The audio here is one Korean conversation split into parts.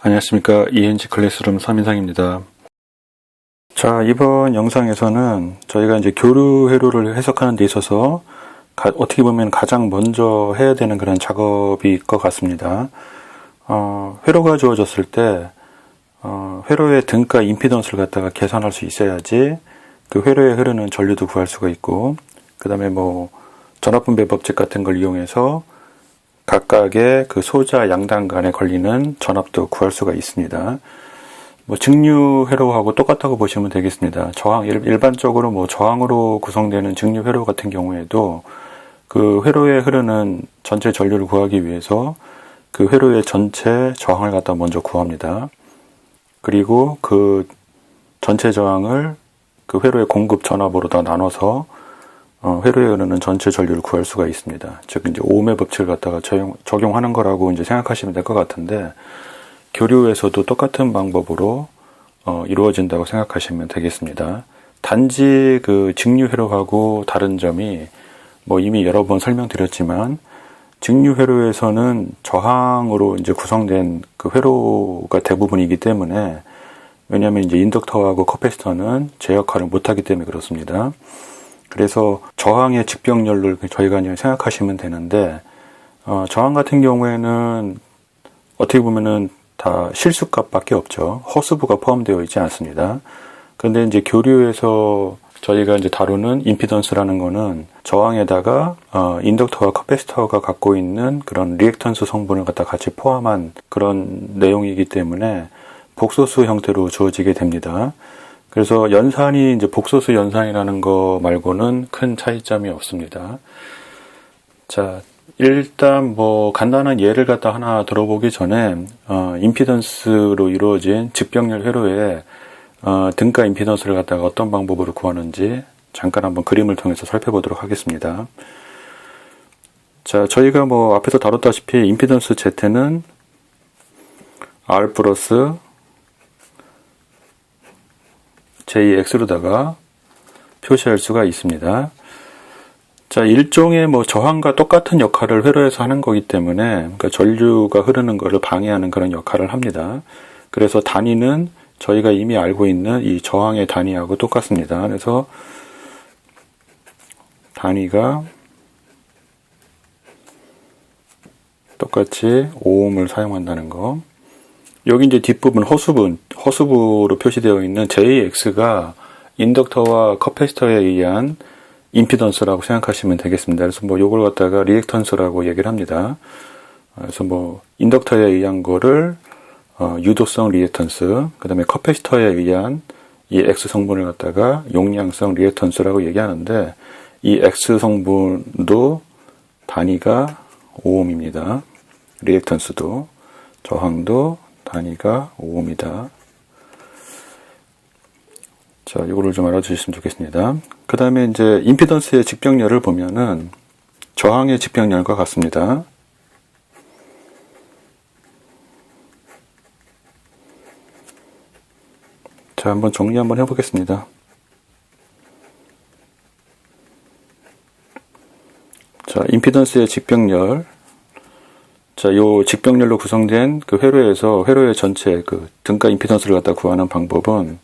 안녕하십니까 ENG 클래스룸 3인상입니다. 자 이번 영상에서는 저희가 이제 교류 회로를 해석하는 데 있어서 가, 어떻게 보면 가장 먼저 해야 되는 그런 작업일 것 같습니다. 어, 회로가 주어졌을 때 어, 회로의 등가 임피던스를 갖다가 계산할 수 있어야지 그 회로에 흐르는 전류도 구할 수가 있고 그 다음에 뭐 전압분배 법칙 같은 걸 이용해서 각각의 그 소자 양당 간에 걸리는 전압도 구할 수가 있습니다. 뭐 직류 회로하고 똑같다고 보시면 되겠습니다. 저항 일반적으로 뭐 저항으로 구성되는 직류 회로 같은 경우에도 그 회로에 흐르는 전체 전류를 구하기 위해서 그 회로의 전체 저항을 갖다 먼저 구합니다. 그리고 그 전체 저항을 그 회로의 공급 전압으로 다 나눠서 어, 회로에 흐르는 전체 전류를 구할 수가 있습니다. 즉 이제 오음의 법칙을 갖다가 적용, 적용 하는 거라고 이제 생각하시면 될 것 같은데 교류에서도 똑같은 방법으로 어, 이루어진다고 생각하시면 되겠습니다. 단지 그 직류 회로하고 다른 점이 뭐 이미 여러 번 설명드렸지만 직류 회로에서는 저항으로 이제 구성된 그 회로가 대부분이기 때문에 왜냐하면 이제 인덕터하고 커패시터는 제 역할을 못하기 때문에 그렇습니다. 그래서 저항의 직병렬을 저희가 생각하시면 되는데 어, 저항 같은 경우에는 어떻게 보면은 다 실수값밖에 없죠. 허수부가 포함되어 있지 않습니다. 그런데 이제 교류에서 저희가 이제 다루는 임피던스라는 거는 저항에다가 어, 인덕터와 커패시터가 갖고 있는 그런 리액턴스 성분을 갖다 같이 포함한 그런 내용이기 때문에 복소수 형태로 주어지게 됩니다. 그래서 연산이 이제 복소수 연산이라는 거 말고는 큰 차이점이 없습니다. 자, 일단 뭐 간단한 예를 갖다 하나 들어보기 전에 어, 임피던스로 이루어진 직병렬 회로에 어, 등가 임피던스를 갖다가 어떤 방법으로 구하는지 잠깐 한번 그림을 통해서 살펴보도록 하겠습니다. 자, 저희가 뭐 앞에서 다뤘다시피 임피던스 Z는 R 플러스 JX로다가 표시할 수가 있습니다. 자, 일종의 뭐 저항과 똑같은 역할을 회로에서 하는 거기 때문에 그러니까 전류가 흐르는 것을 방해하는 그런 역할을 합니다. 그래서 단위는 저희가 이미 알고 있는 이 저항의 단위하고 똑같습니다. 그래서 단위가 똑같이 오음을 사용한다는 거. 여기 이제 뒷부분 허수분, 허수부로 표시되어 있는 JX가 인덕터와 커패시터에 의한 임피던스라고 생각하시면 되겠습니다. 그래서 뭐 요걸 갖다가 리액턴스라고 얘기를 합니다. 그래서 뭐 인덕터에 의한 거를 어, 유도성 리액턴스, 그 다음에 커패시터에 의한 이 X 성분을 갖다가 용량성 리액턴스라고 얘기하는데 이 X 성분도 단위가 오음입니다. 리액턴스도 저항도 단위가 5입니다. 자, 이거를 좀 알아주셨으면 좋겠습니다. 그 다음에 이제 임피던스의 직병렬을 보면은 저항의 직병렬과 같습니다. 자, 한번 정리 한번 해보겠습니다. 자, 임피던스의 직병렬 자, 요 직병렬로 구성된 그 회로에서 회로의 전체 그 등가 임피던스를 갖다 구하는 방법은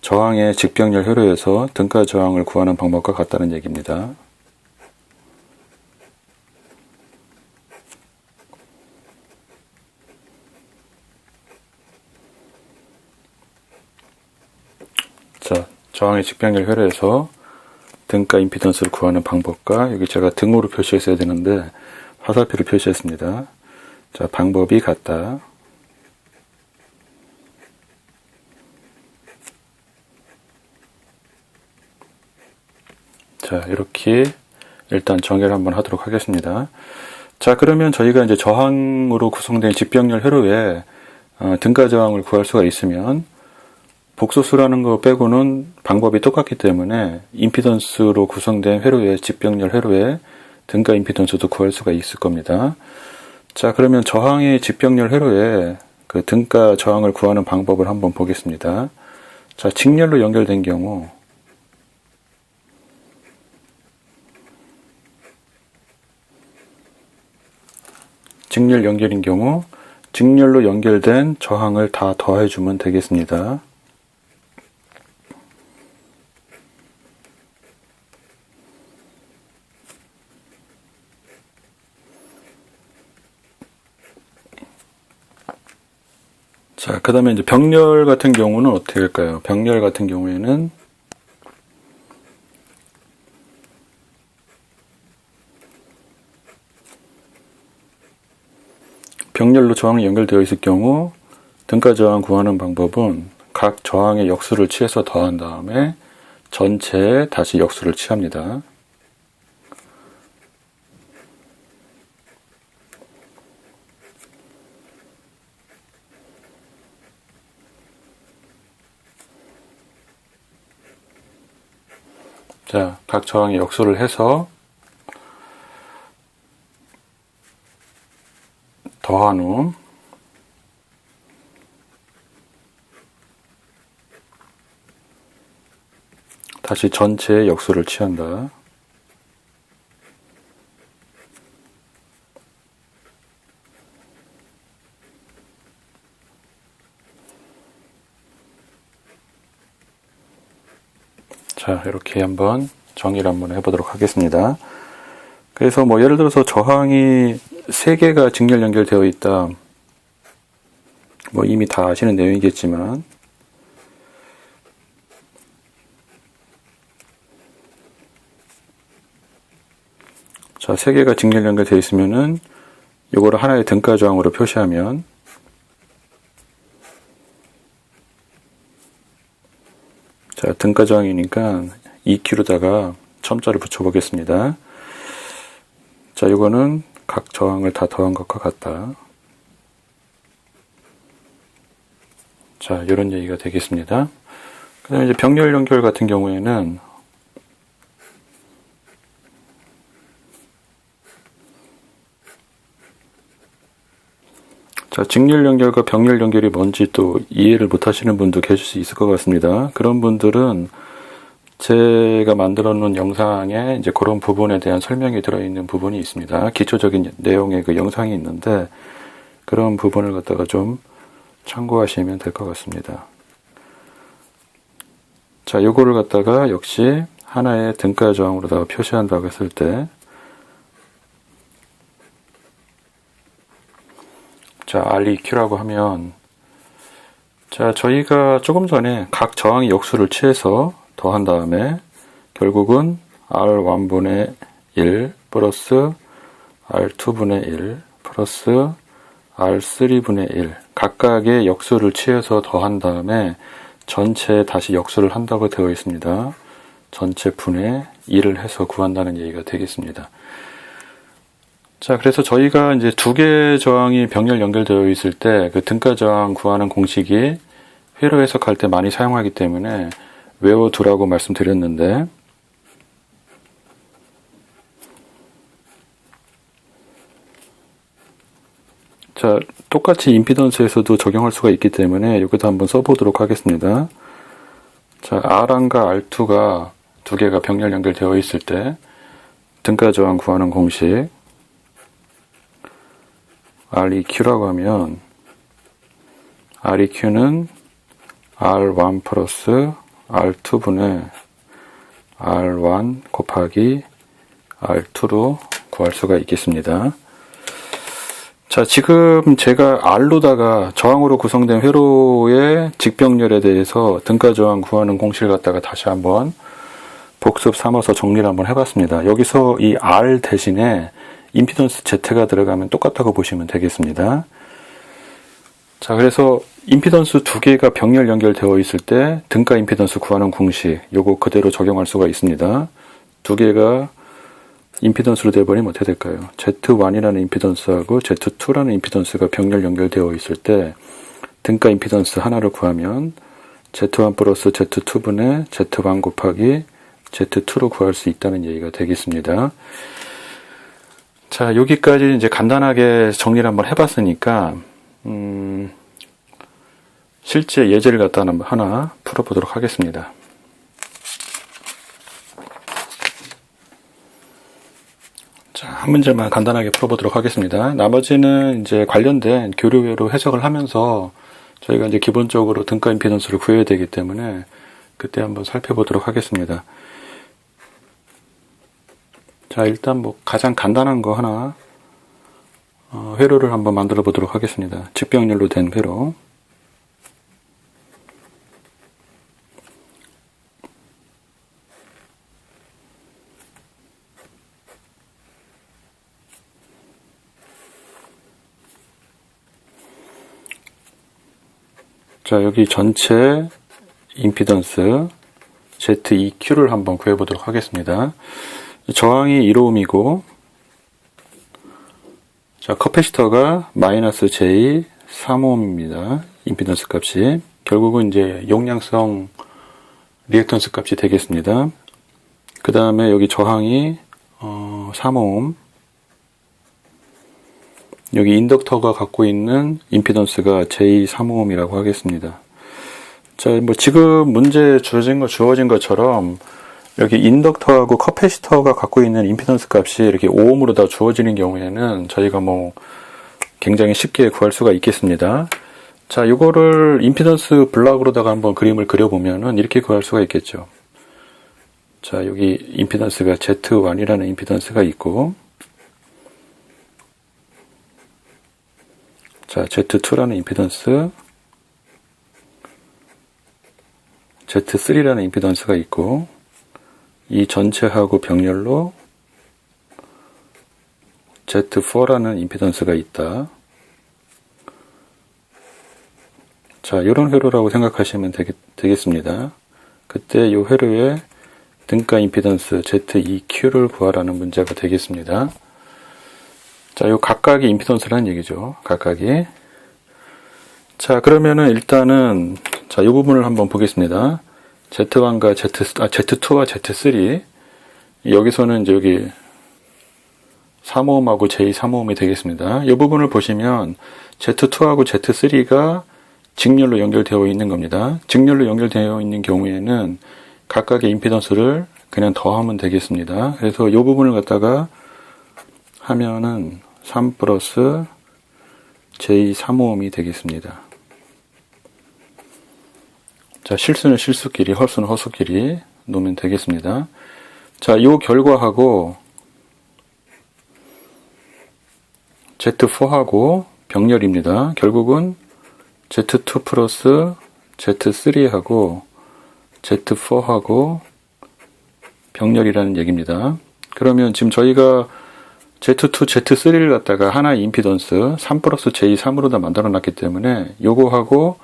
저항의 직병렬 회로에서 등가 저항을 구하는 방법과 같다는 얘기입니다. 자, 저항의 직병렬 회로에서 등가 임피던스를 구하는 방법과 여기 제가 등으로 표시했어야 되는데 화살표를 표시했습니다. 자, 방법이 같다. 자, 이렇게 일단 정의를 한번 하도록 하겠습니다. 자, 그러면 저희가 이제 저항으로 구성된 직병렬 회로에 어, 등가 저항을 구할 수가 있으면 복소수라는 거 빼고는 방법이 똑같기 때문에 임피던스로 구성된 회로의 직병렬 회로에 등가 임피던스도 구할 수가 있을 겁니다. 자, 그러면 저항의 직병렬 회로에 그 등가 저항을 구하는 방법을 한번 보겠습니다. 자, 직렬로 연결된 경우 직렬 연결인 경우 직렬로 연결된 저항을 다 더해주면 되겠습니다. 자, 그 다음에 이제 병렬 같은 경우는 어떻게 할까요? 병렬 같은 경우에는 병렬로 저항이 연결되어 있을 경우 등가 저항 구하는 방법은 각 저항의 역수를 취해서 더한 다음에 전체에 다시 역수를 취합니다. 자, 각 저항의 역수를 해서 더한 후 다시 전체의 역수를 취한다. 자, 이렇게 한번 정리를 한번 해보도록 하겠습니다. 그래서 뭐 예를 들어서 저항이 세 개가 직렬 연결되어 있다. 뭐 이미 다 아시는 내용이겠지만 자, 세 개가 직렬 연결되어 있으면은 요거를 하나의 등가 저항으로 표시하면 자, 등가 저항이니까 EQ로다가 첨자를 붙여 보겠습니다. 자, 이거는 각 저항을 다 더한 것과 같다. 자, 이런 얘기가 되겠습니다. 그 다음에 이제 병렬 연결 같은 경우에는 자, 직렬 연결과 병렬 연결이 뭔지 또 이해를 못 하시는 분도 계실 수 있을 것 같습니다. 그런 분들은 제가 만들어 놓은 영상에 이제 그런 부분에 대한 설명이 들어있는 부분이 있습니다. 기초적인 내용의 그 영상이 있는데 그런 부분을 갖다가 좀 참고하시면 될 것 같습니다. 자, 요거를 갖다가 역시 하나의 등가 저항으로다가 표시한다고 했을 때 자, REQ라고 하면 자, 저희가 조금 전에 각 저항의 역수를 취해서 더한 다음에 결국은 R1분의 1 플러스 R2분의 1 플러스 R3분의 1 각각의 역수를 취해서 더한 다음에 전체에 다시 역수를 한다고 되어 있습니다. 전체 분의 1을 해서 구한다는 얘기가 되겠습니다. 자, 그래서 저희가 이제 두 개의 저항이 병렬 연결되어 있을 때 그 등가 저항 구하는 공식이 회로 해석할 때 많이 사용하기 때문에 외워두라고 말씀드렸는데 자, 똑같이 임피던스에서도 적용할 수가 있기 때문에 여기도 한번 써보도록 하겠습니다. 자, R1과 R2가 두 개가 병렬 연결되어 있을 때 등가 저항 구하는 공식 REQ라고 하면 REQ는 R1 플러스 R2분의 R1 곱하기 R2로 구할 수가 있겠습니다. 자, 지금 제가 R로다가 저항으로 구성된 회로의 직병렬에 대해서 등가 저항 구하는 공식을 갖다가 다시 한번 복습 삼아서 정리를 한번 해봤습니다. 여기서 이 R 대신에 임피던스 Z가 들어가면 똑같다고 보시면 되겠습니다. 자, 그래서 임피던스 두 개가 병렬 연결되어 있을 때 등가 임피던스 구하는 공식 요거 그대로 적용할 수가 있습니다. 두 개가 임피던스로 돼버리면 어떻게 될까요? Z1이라는 임피던스하고 Z2라는 임피던스가 병렬 연결되어 있을 때 등가 임피던스 하나를 구하면 Z1 플러스 Z2분의 Z1 곱하기 Z2로 구할 수 있다는 얘기가 되겠습니다. 자, 여기까지 이제 간단하게 정리를 한번 해봤으니까, 음, 실제 예제를 갖다 하나 풀어보도록 하겠습니다. 자, 한 문제만 간단하게 풀어보도록 하겠습니다. 나머지는 이제 관련된 교류회로 해석을 하면서 저희가 이제 기본적으로 등가 임피던스를 구해야 되기 때문에 그때 한번 살펴보도록 하겠습니다. 자, 일단 뭐 가장 간단한 거 하나 어, 회로를 한번 만들어 보도록 하겠습니다. 직병렬로 된 회로. 자, 여기 전체 임피던스 ZEQ를 한번 구해보도록 하겠습니다. 저항이 1ohm이고, 자, 커패시터가 마이너스 J 3ohm입니다. 임피던스 값이. 결국은 이제 용량성 리액턴스 값이 되겠습니다. 그 다음에 여기 저항이 어, 3ohm. 여기 인덕터가 갖고 있는 임피던스가 J3ohm이라고 하겠습니다. 자, 뭐 지금 문제 주어진 거 주어진 것처럼 여기 인덕터하고 커패시터가 갖고 있는 임피던스 값이 이렇게 5ohm으로 다 주어지는 경우에는 저희가 뭐 굉장히 쉽게 구할 수가 있겠습니다. 자, 이거를 임피던스 블락으로다가 한번 그림을 그려보면은 이렇게 구할 수가 있겠죠. 자, 여기 임피던스가 Z1이라는 임피던스가 있고, 자, Z2라는 임피던스, Z3라는 임피던스가 있고, 이 전체하고 병렬로 Z4라는 임피던스가 있다. 자, 이런 회로라고 생각하시면 되겠, 습니다 그때 이 회로의 등가 임피던스 ZEQ를 구하라는 문제가 되겠습니다. 자, 요 각각의 임피던스라는 얘기죠. 각각이. 자, 그러면은 일단은 자, 이 부분을 한번 보겠습니다. Z1과 Z, 아, Z2와 Z3. 여기서는 이제 여기 3호음하고 J3호음이 되겠습니다. 이 부분을 보시면 Z2하고 Z3가 직렬로 연결되어 있는 겁니다. 직렬로 연결되어 있는 경우에는 각각의 임피던스를 그냥 더하면 되겠습니다. 그래서 이 부분을 갖다가 하면은 3 플러스 J3호음이 되겠습니다. 자, 실수는 실수끼리, 헐수는 허수끼리 놓으면 되겠습니다. 자, 이 결과하고 Z4하고 병렬입니다. 결국은 Z2 플러스 Z3하고 Z4하고 병렬이라는 얘기입니다. 그러면 지금 저희가 Z2, Z3를 갖다가 하나 임피던스 3 플러스 J3으로 다 만들어 놨기 때문에 요거하고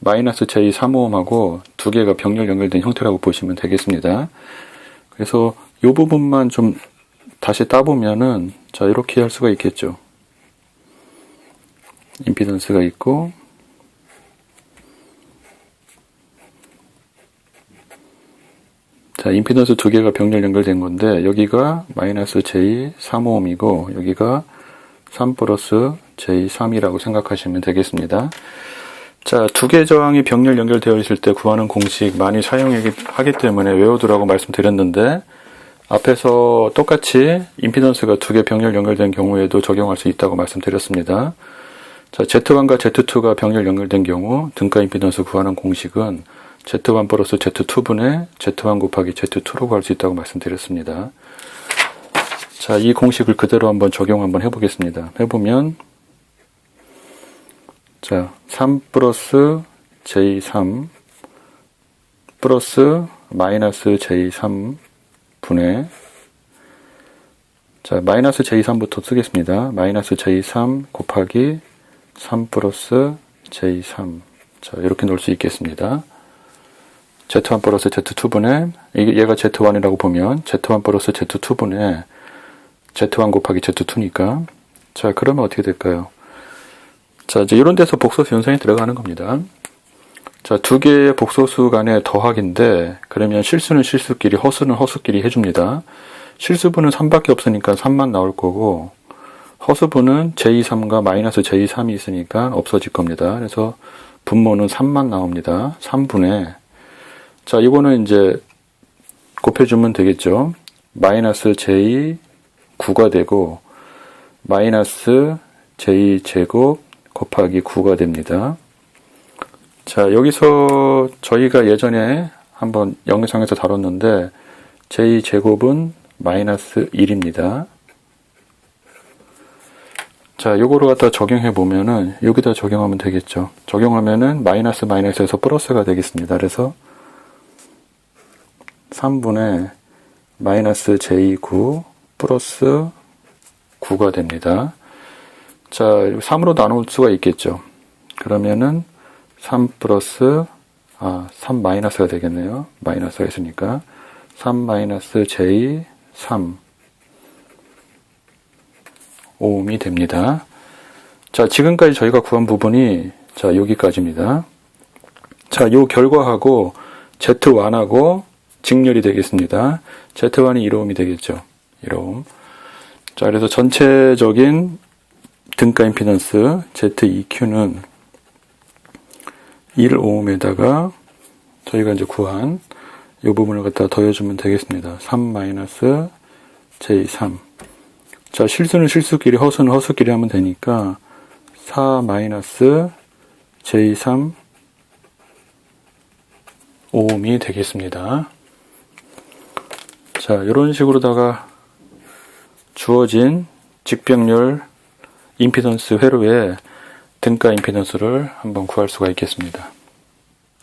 마이너스 J3호음하고 두 개가 병렬 연결된 형태라고 보시면 되겠습니다. 그래서 이 부분만 좀 다시 따보면은 자 이렇게 할 수가 있겠죠. 임피던스가 있고 자 임피던스 두 개가 병렬 연결된 건데 여기가 마이너스 J 3호음이고 여기가 3 플러스 J3이라고 생각하시면 되겠습니다. 자, 두 개 저항이 병렬 연결되어 있을 때 구하는 공식 많이 사용하기 때문에 외우두라고 말씀드렸는데 앞에서 똑같이 임피던스가 두 개 병렬 연결된 경우에도 적용할 수 있다고 말씀드렸습니다. 자, Z1과 Z2가 병렬 연결된 경우 등가 임피던스 구하는 공식은 Z1 플러스 Z2분의 Z1 곱하기 Z2로 구할 수 있다고 말씀드렸습니다. 자, 이 공식을 그대로 한번 적용 한번 해보겠습니다. 해보면 자, 3 플러스 J3 플러스 마이너스 J3 분의 자, 마이너스 J3부터 쓰겠습니다. 마이너스 J3 곱하기 3 플러스 J3 자, 이렇게 놓을 수 있겠습니다. Z1 플러스 Z2분의 얘가 Z1이라고 보면 Z1 플러스 Z2분의 Z1 곱하기 Z2니까 자, 그러면 어떻게 될까요? 자, 이제 이런 데서 복소수 연산이 들어가는 겁니다. 자, 두 개의 복소수 간의 더하기인데, 그러면 실수는 실수끼리, 허수는 허수끼리 해줍니다. 실수분은 3밖에 없으니까 3만 나올 거고, 허수분은 j2,3과 마이너스 j3이 있으니까 없어질 겁니다. 그래서 분모는 3만 나옵니다. 3분의, 자, 이거는 이제 곱해주면 되겠죠. 마이너스 j9가 되고, 마이너스 J제곱 곱하기 9가 됩니다. 자, 여기서 저희가 예전에 한번 영상에서 다뤘는데 J제곱은 마이너스 1입니다. 자, 요거를 갖다 적용해 보면은 여기다 적용하면 되겠죠. 적용하면은 마이너스 마이너스에서 플러스가 되겠습니다. 그래서 3분의 마이너스 j9 플러스 9가 됩니다. 자, 3으로 나눌 수가 있겠죠. 그러면은 3 플러스 아, 3 마이너스가 되겠네요. 마이너스가 있으니까 3 마이너스 j 3 오음이 됩니다. 자, 지금까지 저희가 구한 부분이 자, 여기까지입니다. 자, 요 결과하고 Z1하고 직렬이 되겠습니다. Z1이 1오음이 되겠죠. 1오음. 자, 그래서 전체적인 등가 임피던스 ZEQ는 1오음에다가 저희가 이제 구한 이 부분을 갖다 더해주면 되겠습니다. 3 J3. 자, 실수는 실수끼리, 허수는 허수끼리 하면 되니까 4 J3 오음이 되겠습니다. 자, 이런 식으로다가 주어진 직병렬 임피던스 회로의 등가 임피던스를 한번 구할 수가 있겠습니다.